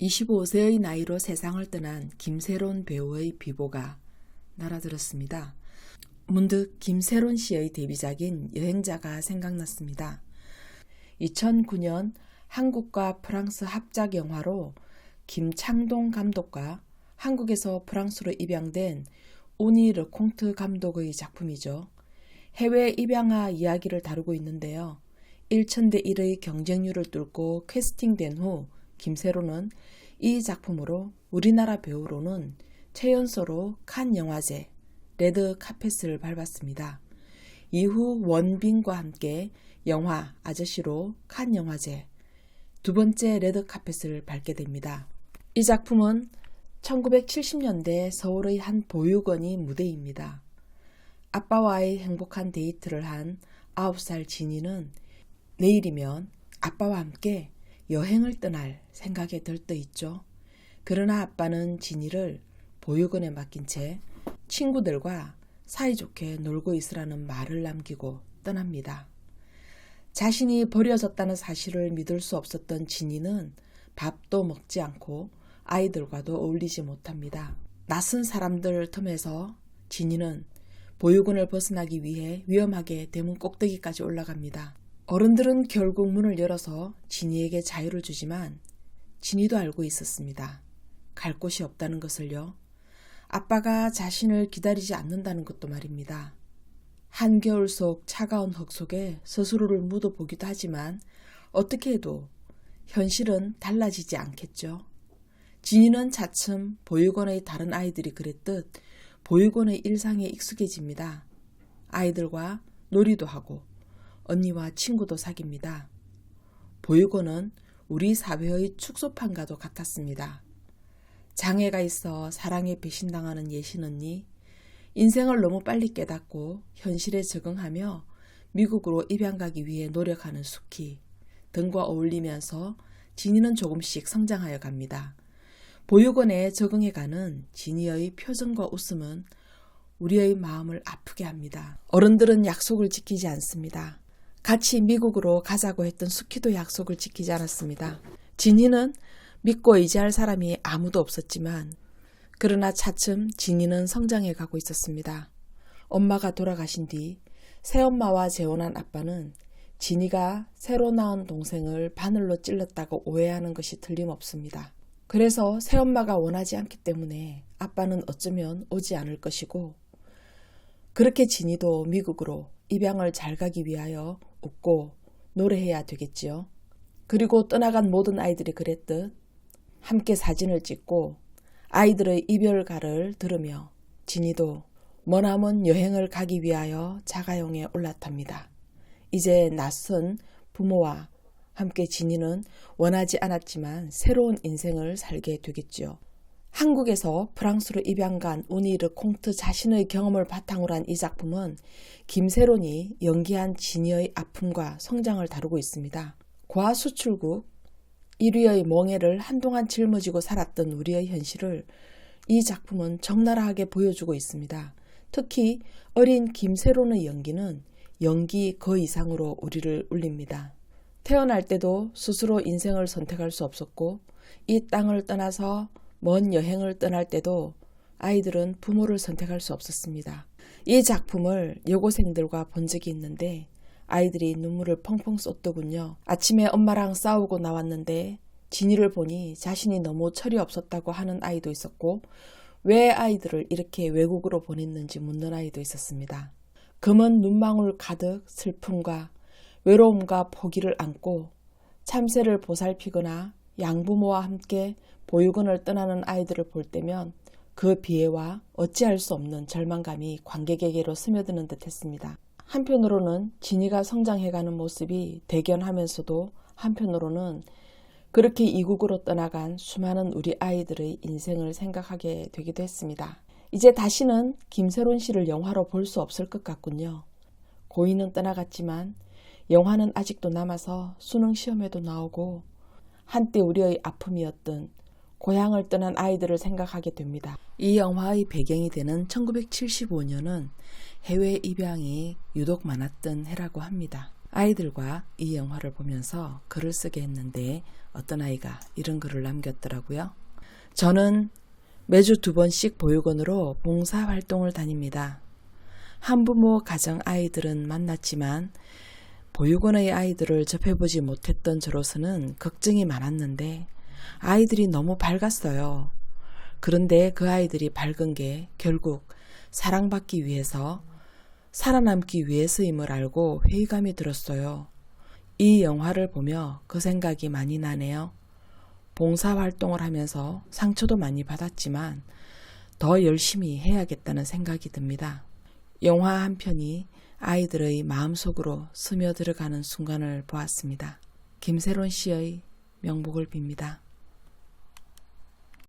25세의 나이로 세상을 떠난 김세론 배우의 비보가 날아들었습니다. 문득 김세론 씨의 데뷔작인 여행자가 생각났습니다. 2009년 한국과 프랑스 합작 영화로 김창동 감독과 한국에서 프랑스로 입양된 오니 르콩트 감독의 작품이죠. 해외 입양아 이야기를 다루고 있는데요. 1천대 1의 경쟁률을 뚫고 캐스팅된 후 김세로는 이 작품으로 우리나라 배우로는 최연소로 칸 영화제 레드 카펫을 밟았습니다. 이후 원빈과 함께 영화 아저씨로 칸 영화제 두 번째 레드 카펫을 밟게 됩니다. 이 작품은 1970년대 서울의 한 보육원이 무대입니다. 아빠와의 행복한 데이트를 한 9살 진이는 내일이면 아빠와 함께 여행을 떠날 생각에 들떠 있죠. 그러나 아빠는 진이를 보육원에 맡긴 채 친구들과 사이좋게 놀고 있으라는 말을 남기고 떠납니다. 자신이 버려졌다는 사실을 믿을 수 없었던 진이는 밥도 먹지 않고 아이들과도 어울리지 못합니다. 낯선 사람들 틈에서 진이는 보육원을 벗어나기 위해 위험하게 대문 꼭대기까지 올라갑니다. 어른들은 결국 문을 열어서 진이에게 자유를 주지만 진이도 알고 있었습니다. 갈 곳이 없다는 것을요. 아빠가 자신을 기다리지 않는다는 것도 말입니다. 한겨울 속 차가운 흙 속에 스스로를 묻어보기도 하지만 어떻게 해도 현실은 달라지지 않겠죠. 진이는 차츰 보육원의 다른 아이들이 그랬듯 보육원의 일상에 익숙해집니다. 아이들과 놀이도 하고 언니와 친구도 사깁니다. 보육원은 우리 사회의 축소판과도 같았습니다. 장애가 있어 사랑에 배신당하는 예신 언니, 인생을 너무 빨리 깨닫고 현실에 적응하며 미국으로 입양 가기 위해 노력하는 수키 등과 어울리면서 진이는 조금씩 성장하여 갑니다. 보육원에 적응해가는 진이의 표정과 웃음은 우리의 마음을 아프게 합니다. 어른들은 약속을 지키지 않습니다. 같이 미국으로 가자고 했던 수키도 약속을 지키지 않았습니다. 진이는 믿고 의지할 사람이 아무도 없었지만 그러나 차츰 진이는 성장해 가고 있었습니다. 엄마가 돌아가신 뒤 새엄마와 재혼한 아빠는 진이가 새로 낳은 동생을 바늘로 찔렀다고 오해하는 것이 틀림없습니다. 그래서 새엄마가 원하지 않기 때문에 아빠는 어쩌면 오지 않을 것이고 그렇게 진이도 미국으로 입양을 잘 가기 위하여 웃고 노래해야 되겠지요. 그리고 떠나간 모든 아이들이 그랬듯 함께 사진을 찍고 아이들의 이별가를 들으며 진이도 머나먼 여행을 가기 위하여 자가용에 올라탑니다. 이제 낯선 부모와 함께 진이는 원하지 않았지만 새로운 인생을 살게 되겠지요. 한국에서 프랑스로 입양간 우니르 콩트 자신의 경험을 바탕으로 한 이 작품은 김세론이 연기한 진이의 아픔과 성장을 다루고 있습니다. 과수출국 1위의 멍해를 한동안 짊어지고 살았던 우리의 현실을 이 작품은 적나라하게 보여주고 있습니다. 특히 어린 김세론의 연기는 연기 그 이상으로 우리를 울립니다. 태어날 때도 스스로 인생을 선택할 수 없었고 이 땅을 떠나서 먼 여행을 떠날 때도 아이들은 부모를 선택할 수 없었습니다. 이 작품을 여고생들과 본 적이 있는데 아이들이 눈물을 펑펑 쏟더군요. 아침에 엄마랑 싸우고 나왔는데 진이를 보니 자신이 너무 철이 없었다고 하는 아이도 있었고 왜 아이들을 이렇게 외국으로 보냈는지 묻는 아이도 있었습니다. 금은 눈망울 가득 슬픔과 외로움과 포기를 안고 참새를 보살피거나 양부모와 함께 보육원을 떠나는 아이들을 볼 때면 그 비애와 어찌할 수 없는 절망감이 관객에게로 스며드는 듯 했습니다. 한편으로는 진이가 성장해가는 모습이 대견하면서도 한편으로는 그렇게 이국으로 떠나간 수많은 우리 아이들의 인생을 생각하게 되기도 했습니다. 이제 다시는 김세론 씨를 영화로 볼 수 없을 것 같군요. 고인은 떠나갔지만 영화는 아직도 남아서 수능 시험에도 나오고 한때 우리의 아픔이었던 고향을 떠난 아이들을 생각하게 됩니다. 이 영화의 배경이 되는 1975년은 해외 입양이 유독 많았던 해라고 합니다. 아이들과 이 영화를 보면서 글을 쓰게 했는데 어떤 아이가 이런 글을 남겼더라고요. 저는 매주 두 번씩 보육원으로 봉사 활동을 다닙니다. 한부모 가정 아이들은 만났지만 보육원의 아이들을 접해보지 못했던 저로서는 걱정이 많았는데 아이들이 너무 밝았어요. 그런데 그 아이들이 밝은 게 결국 사랑받기 위해서 살아남기 위해서임을 알고 회의감이 들었어요. 이 영화를 보며 그 생각이 많이 나네요. 봉사 활동을 하면서 상처도 많이 받았지만 더 열심히 해야겠다는 생각이 듭니다. 영화 한 편이 아이들의 마음속으로 스며들어가는 순간을 보았습니다. 김세론 씨의 명복을 빕니다.